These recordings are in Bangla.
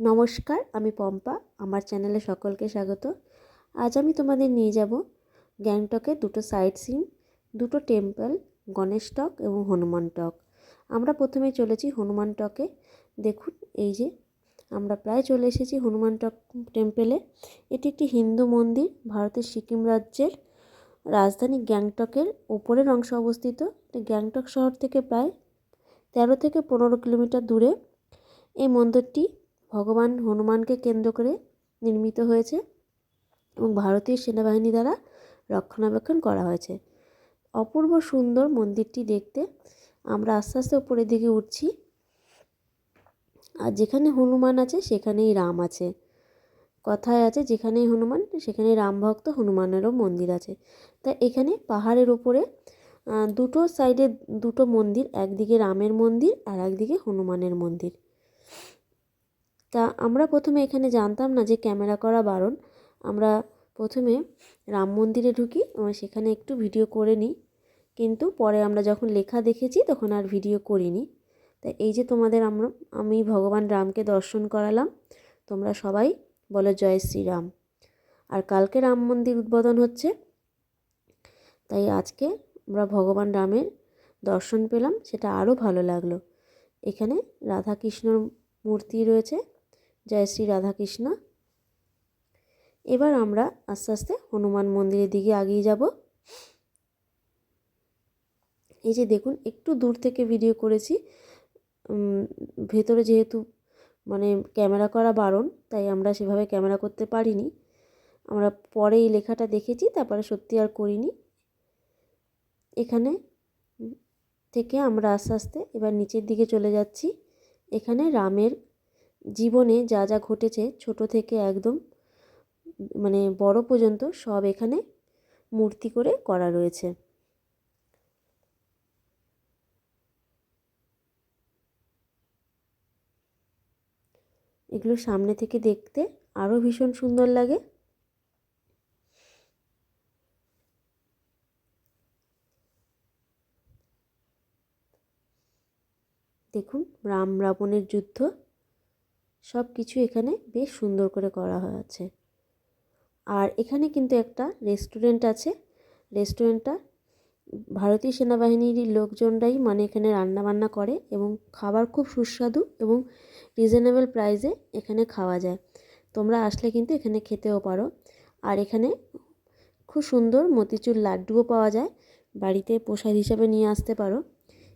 নমস্কার, আমি পম্পা, আমার চ্যানেলে সকলকে স্বাগত। আজ আমি তোমাদের নিয়ে যাব গ্যাংটকে দুটো সাইট সিন, দুটো টেম্পল, গণেশ টক এবং হনুমান টক। আমরা প্রথমে চলেছি হনুমান টকে। দেখুন, এই যে আমরা প্রায় চলে এসেছি হনুমান টক টেম্পেলে। এটি একটি হিন্দু মন্দির, ভারতের সিকিম রাজ্যের রাজধানী গ্যাংটকের ওপরের অংশে অবস্থিত। গ্যাংটক শহর থেকে প্রায় তেরো থেকে পনেরো কিলোমিটার দূরে। এই মন্দিরটি ভগবান হনুমানকে কেন্দ্র করে নির্মিত হয়েছে এবং ভারতীয় সেনাবাহিনী দ্বারা রক্ষণাবেক্ষণ করা হয়েছে। অপূর্ব সুন্দর মন্দিরটি দেখতে। আমরা আস্তে আস্তে উপরের দিকে উঠছি। আর যেখানে হনুমান আছে, সেখানেই রাম আছে। কথায় আছে, যেখানেই হনুমান, সেখানেই রাম ভক্ত হনুমানেরও মন্দির আছে। তা এখানে পাহাড়ের উপরে দুটো সাইডে দুটো মন্দির, একদিকে রামের মন্দির আর একদিকে হনুমানের মন্দির। তা আমরা প্রথমে এখানে জানতাম না যে ক্যামেরা করা বারণ। আমরা প্রথমে রাম মন্দিরে ঢুকি এবং সেখানে একটু ভিডিও করে নিই। কিন্তু পরে আমরা যখন লেখা দেখেছি, তখন আর ভিডিও করিনি। তা এই যে তোমাদের আমরা, আমি ভগবান রামকে দর্শন করালাম, তোমরা সবাই বলো জয় শ্রীরাম। আর কালকে রাম মন্দির উদ্বোধন হচ্ছে, তাই আজকে আমরা ভগবান রামের দর্শন পেলাম, সেটা আরও ভালো লাগল। এখানে রাধা কৃষ্ণর মূর্তি রয়েছে জয় শ্রী রাধাকৃষ্ণ। এবার আমরা আস্তে আস্তে হনুমান মন্দিরের দিকে এগিয়ে যাব। এই যে দেখুন, একটু দূর থেকে ভিডিও করেছি। ভেতরে যেহেতু মানে ক্যামেরা করা বারণ, তাই আমরা সেভাবে ক্যামেরা করতে পারিনি। আমরা পরে এই লেখাটা দেখেছি, তারপরে সত্যি আর করিনি। এখানে থেকে আমরা আস্তে আস্তে এবার নিচের দিকে চলে যাচ্ছি। এখানে রামের জীবনে যা যা ঘটেছে ছোট থেকে একদম মানে বড় পর্যন্ত সব এখানে মূর্তি করে করা রয়েছে। এগুলো সামনে থেকে দেখতে আরও ভীষণ সুন্দর লাগে। দেখুন, রাম, রাবণের যুদ্ধ। সব কিছু এখানে বেশ সুন্দর করে করা হয়েছে। আর এখানে কিন্তু একটা রেস্টুরেন্ট আছে। রেস্টুরেন্টটা ভারতীয় সেনাবাহিনীর লোকজনরাই মানে এখানে রান্না বান্না করে এবং খাবার খুব সুস্বাদু এবং রিজনেবল প্রাইসে এখানে খাওয়া যায়। তোমরা আসলে কিন্তু এখানে খেতেও পারো। আর এখানে খুব সুন্দর মতিচুর লাড্ডুও পাওয়া যায়। বাড়িতে প্রসাদ হিসাবে নিয়ে আসতে পারো।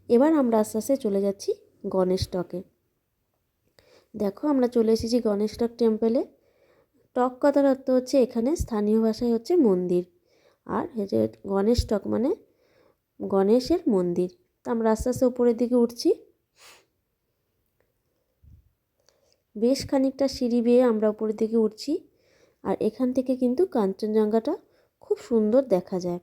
এবার আমরা আস্তে আস্তে চলে যাচ্ছি গণেশ টকে দেখো আমরা চলে এসেছি গণেশ টক টেম্পেলে টক কথার অর্থ হচ্ছে এখানে স্থানীয় ভাষায় হচ্ছে মন্দির। আর হচ্ছে গণেশ টক মানে গণেশের মন্দির। তো আমরা আস্তে আস্তে উপরের দিকে উঠছি। বেশ খানিকটা সিঁড়ি বেয়ে আমরা উপরের দিকে উঠছি। আর এখান থেকে কিন্তু কাঞ্চনজঙ্ঘাটা খুব সুন্দর দেখা যায়।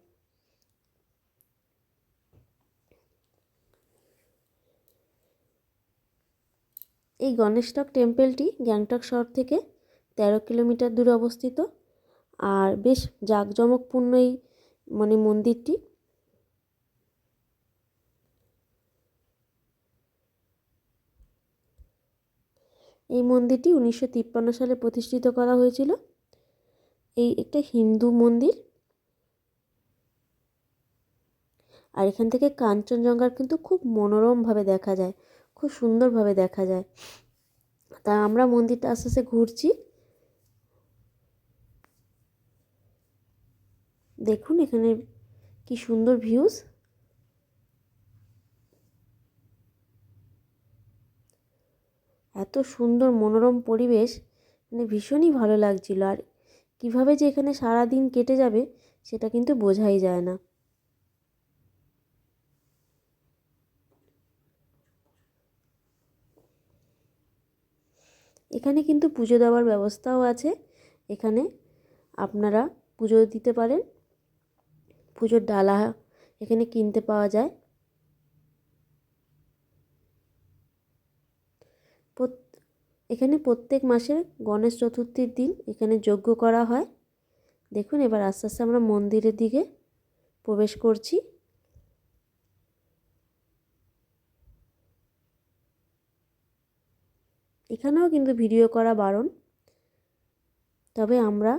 এই গণেশটক টেম্পেলটি গ্যাংটক শহর থেকে তেরো কিলোমিটার দূরে অবস্থিত। আর বেশ জাঁকজমকপূর্ণ এই মানে মন্দিরটি। এই মন্দিরটি উনিশশো তিপ্পান্ন সালে প্রতিষ্ঠিত করা হয়েছিল। এই একটা হিন্দু মন্দির। আর এখান থেকে কাঞ্চনজঙ্ঘার কিন্তু খুব মনোরমভাবে দেখা যায়। খুব সুন্দরভাবে দেখা যায়। তা আমরা মন্দিরটা আস্তে আস্তে ঘুরছি। দেখুন এখানে কি সুন্দর ভিউজ এত সুন্দর মনোরম পরিবেশ মানে ভীষণই ভালো লাগছিল। আর কীভাবে যে এখানে সারা দিন কেটে যাবে, সেটা কিন্তু বোঝাই যায় না। এখানে কিন্তু পুজো দেওয়ার ব্যবস্থাও আছে। এখানে আপনারা পুজো দিতে পারেন। পুজোর ডালা এখানে কিনতে পাওয়া যায়। এখানে প্রত্যেক মাসে গণেশ চতুর্থীর দিন এখানে যজ্ঞ করা হয়। দেখুন এবার আস্তে আস্তে আমরা মন্দিরের দিকে প্রবেশ করছি। এখানেও কিন্তু ভিডিও করা বারণ। তবে আমরা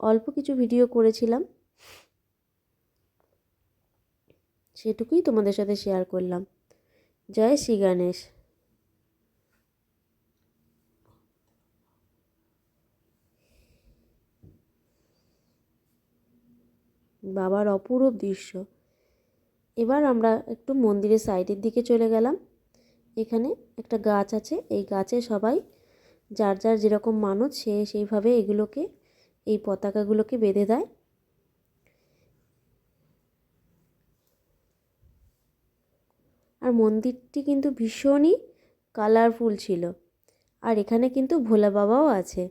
অল্প কিছু ভিডিও করেছিলাম। সেটুকুই তোমাদের সাথে শেয়ার করলাম। জয় শ্রী গণেশ। বাবার অপরূপ দৃশ্য। এবার আমরা একটু মন্দিরের সাইডের দিকে চলে গেলাম। এখানে একটা গাছ আছে। এই গাছে সবাই, যার যার যেরকম মানুষ সে সেইভাবে এগুলোকে, এই পতাকাগুলোকে বেঁধে দেয়। আর মন্দিরটি কিন্তু ভীষণই কালারফুল ছিল। আর এখানে কিন্তু ভোলা বাবাও আছে।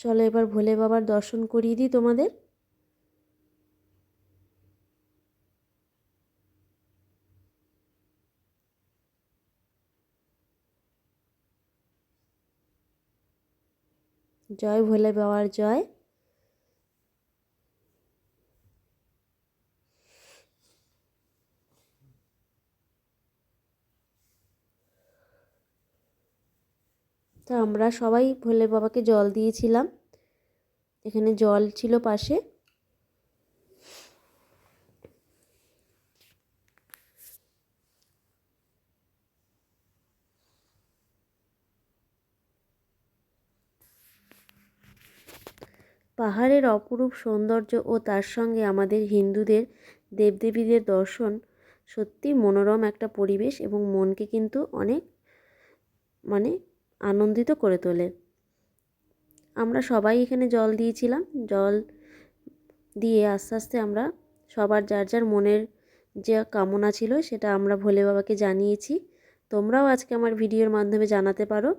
চলো এবার ভোলে বাবার দর্শন করিয়ে দিই তোমাদের। জয় ভোলে বাবার জয়। তো আমরা সবাই ভোলে বাবাকে জল দিয়েছিলাম। এখানে জল ছিল পাশে। পাহাড়ের অপরূপ সৌন্দর্য ও তার সঙ্গে আমাদের হিন্দুদের, দেবদেবীদের দর্শন সত্যি মনোরম একটা পরিবেশ এবং মনকে কিন্তু অনেক মানে আনন্দিত করে তোলে। আমরা সবাই এখানে জল দিয়েছিলাম। জল দিয়ে আস্তে আস্তে আমরা সবার যার যার মনের যে কামনা ছিল সেটা আমরা ভোলে বাবাকে জানিয়েছি। তোমরাও আজকে আমার ভিডিওর মাধ্যমে জানাতে পারো।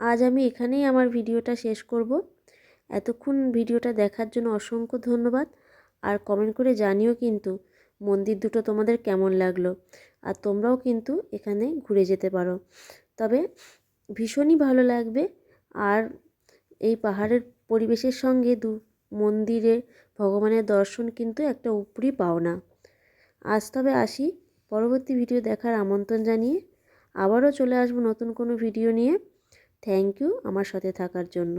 আজ আমি এখানেই আমার ভিডিওটা শেষ করব। এতক্ষণ ভিডিওটা দেখার জন্য অসংখ্য ধন্যবাদ। আর কমেন্ট করে জানিও কিন্তু মন্দির দুটো তোমাদের কেমন লাগল। আর তোমরাও কিন্তু এখানে ঘুরে যেতে পারো। তবে ভীষণই ভালো লাগবে। আর এই পাহাড়ের পরিবেশের সঙ্গে দু মন্দিরে ভগবানের দর্শন কিন্তু একটা উপরি পাওনা। আজ তবে আসি পরবর্তী ভিডিও দেখার আমন্ত্রণ জানিয়ে আবারও চলে আসব নতুন কোনো ভিডিও নিয়ে। থ্যাংক ইউ আমার সাথে থাকার জন্য।